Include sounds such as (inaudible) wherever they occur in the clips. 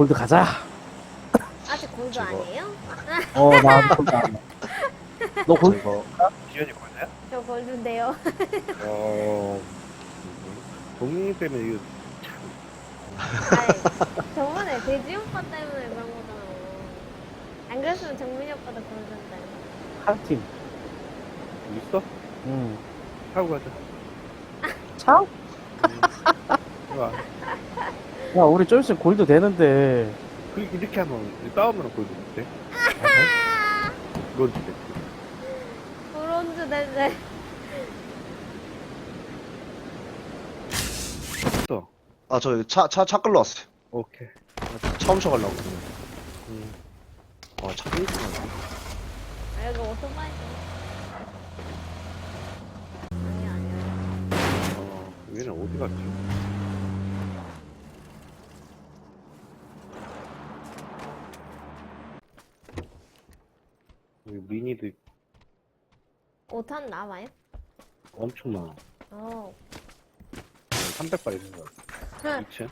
아 골드 가자 아직 골드 저거. 아니에요? 어 나 골드 안너 저 골드 이거 지연이 보여요? 저 골드인데요. 어. 동민이 때문에 이거 아이, 저번에 돼지 오빠 때문에 그런 거잖아요. 안 그랬으면 정민이 오빠도 골드인데. 한 팀 있어? 응. 하고 가자. 차? 좋아. 야 우리 좀 있으면 골드 되는데 그 이렇게 하면 싸우면 골드 못해. 이건 돼. 브론즈 됐네. 있어. 아 저 차 차 차 끌러 왔어요. 오케이. 차 훔쳐 가려고. 음. 아차 끌고 아, 여기 오토바이. 아니, 아니야. 어, 얘는 어디 갔지? 미니도 있- 5탄 남아요? 엄청 많아. 어. 300발 있는 거 같아. 2층?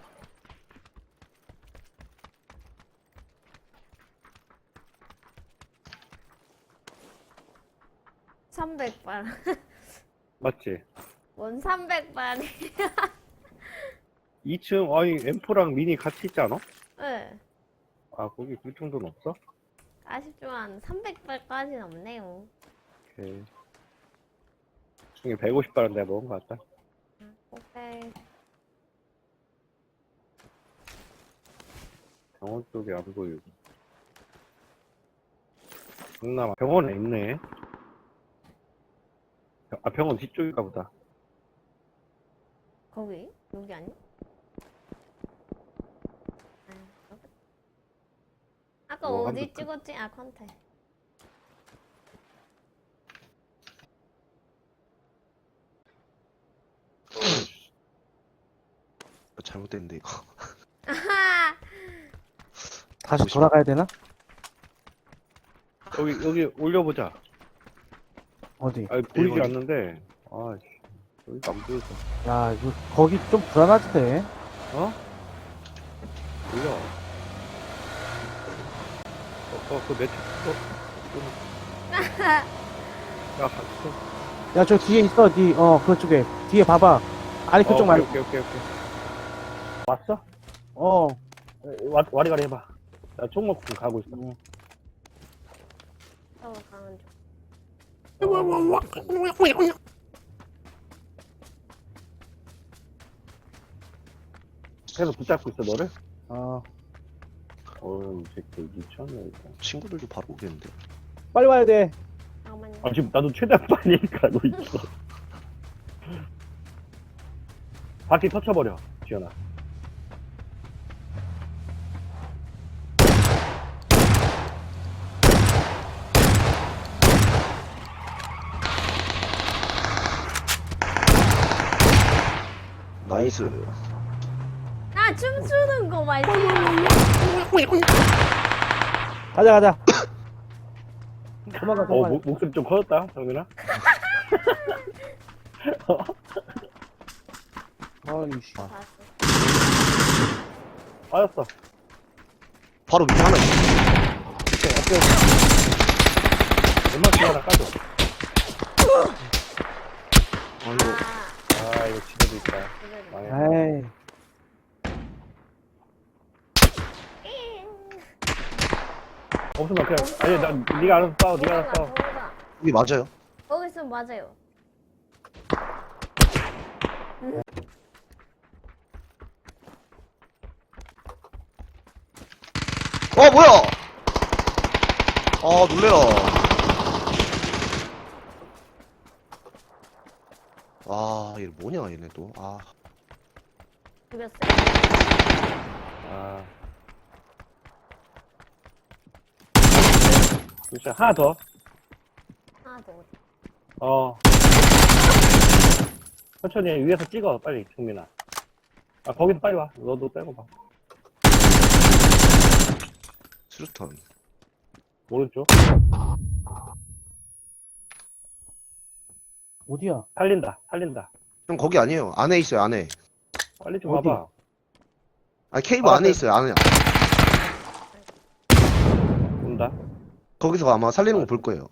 300발. (laughs) 맞지? 원 300발이. 2층, 아니, M4랑 미니 같이 있지 않아? 네. 아, 거기 그 정도는 없어? 아쉽지만 300발까지는 없네요. 오케이. 중에 150발은 내가 먹은 것 같다. 오케이. 병원 쪽에 안 보이고. 동남아 병원에 있네. 병- 아 병원 뒤쪽인가 보다. 거기? 여기 아니? 아, 여기. 아까 뭐, 어디 한국- 찍었지? 아, 컨테. 잘못됐는데 이거. 아하! 다시 돌아가야 되나? 여기 여기 올려보자. 어디? 아 보이지 일본이. 않는데. 아 씨, 여기가 안 보여서. 야 이거 거기 좀 불안하지대 어? 올려. 어, 어, 그내 차. 어. 야, 갔어. 야 저 뒤에 있어 뒤 어 그쪽에 뒤에 봐봐 아니 그쪽 어, 말고 오케이, 오케이, 오케이. 왔어? 어 와, 와리가리 해봐. 나총 먹고 가고 있어. 어, 강한 중. 계속 붙잡고 있어, 너를? 어. 어이, 새끼, 미쳤네, 이거. 친구들도 바로 오겠는데. 빨리 와야 돼 잠깐만요. 아, 지금 나도 최대한 빨리 가고 있어. (laughs) 바퀴 터쳐버려, 지현아. 나이스. 아, 춤추는 거 말지. 가자 가자 도망가 어, 도망가 목, 목소리 좀 커졌다, 정민아? 아니 씨 봤어. 빠졌어. 바로 밑에 하나 있어. 오케이, 오케이. 웬만큼 하나 까줘. 아이고. 아, 아, 이거 집에도 있다. 그대로. 망해. 에이 없으면 그냥, 아니, 나, 니가 알아서 싸워, 니가 알아서 싸워. 이게 맞아요? 거기 있으면 맞아요. 어 뭐야? 아 놀래라. 아 얘 뭐냐 얘네 또. 아 죽였어요. 아. 진짜 하나 더. 하나 더. 어. 천천히 해. 위에서 찍어, 빨리, 정민아. 아, 거기서 빨리 와. 너도 빼고 봐. 수류탄. 오른쪽. 어디야 살린다, 살린다. 형 거기 아니에요. 안에 있어요 안에. 빨리 좀 어디? 와봐. 아 케이블 아, 안에 네. 있어요 안에 온다. 거기서 아마 살리는 거 볼 거예요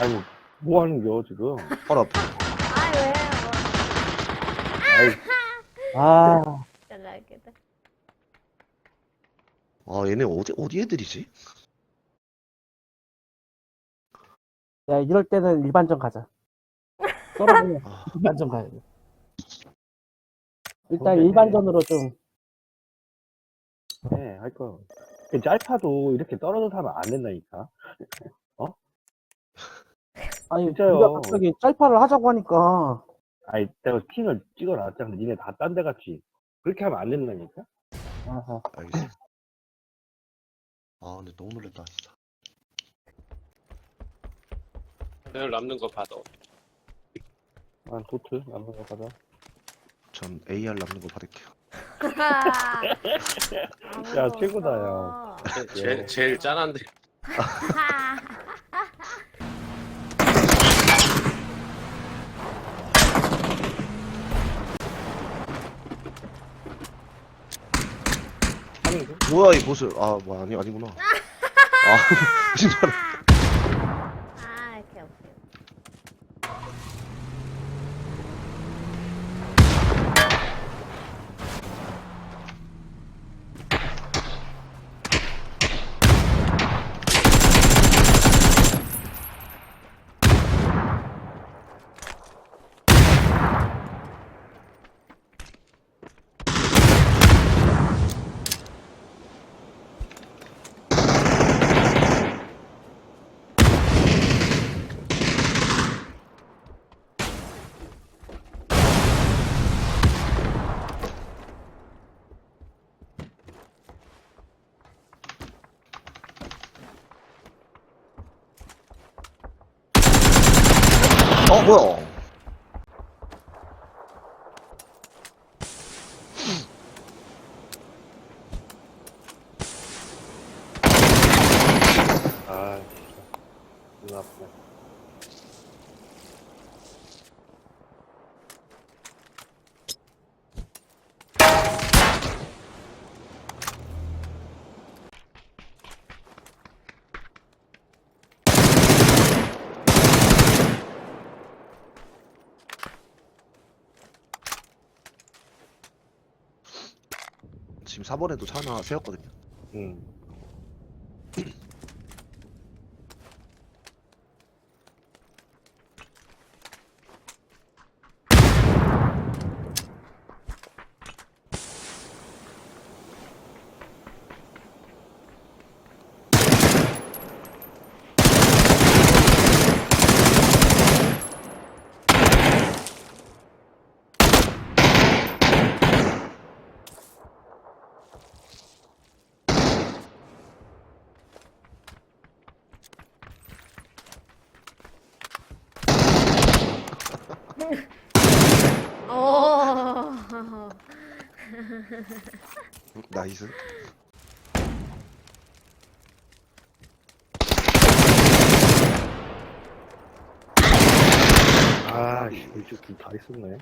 아니, 뭐 하는 겨, 지금? 바로 앞에 아 왜요? 아, 잘나겠다. 아 얘네 어디 어디 애들이지? 야, 이럴 때는 일반전 가자. 떨어지면 아, 일반전 가야 돼. 일단 근데- 일반전으로 좀, 네, 할 거. 그 짤파도 이렇게 떨어져서 하면 안 된다니까. 아니, 진짜요. 우리가 갑자기 짤파를 하자고 하니까, 아니, 내가 킹을 찍어놨잖아. 니네 다 딴 데 같이. 그렇게 하면 안 된다니까? 아하. 알겠어 아 근데 너무 놀랬다 진짜 내일 남는 거 받아. 아, 도트, 남는 거 가자. 전 AR 남는 거 받을게요 (laughs) 야, 최고다, 야. 제일, 제일 짠한데. (laughs) 뭐야 이 보스 아 뭐 아니 아니구나 아 (laughs) 진짜 아 이렇게 없어요. 어 뭐야 아, 진짜. 눈 아프네. 지금 4번에도 차 하나 세웠거든요 응. 오. 응, (laughs) 나이스 아, 씨, 이쪽 둘다 있었네.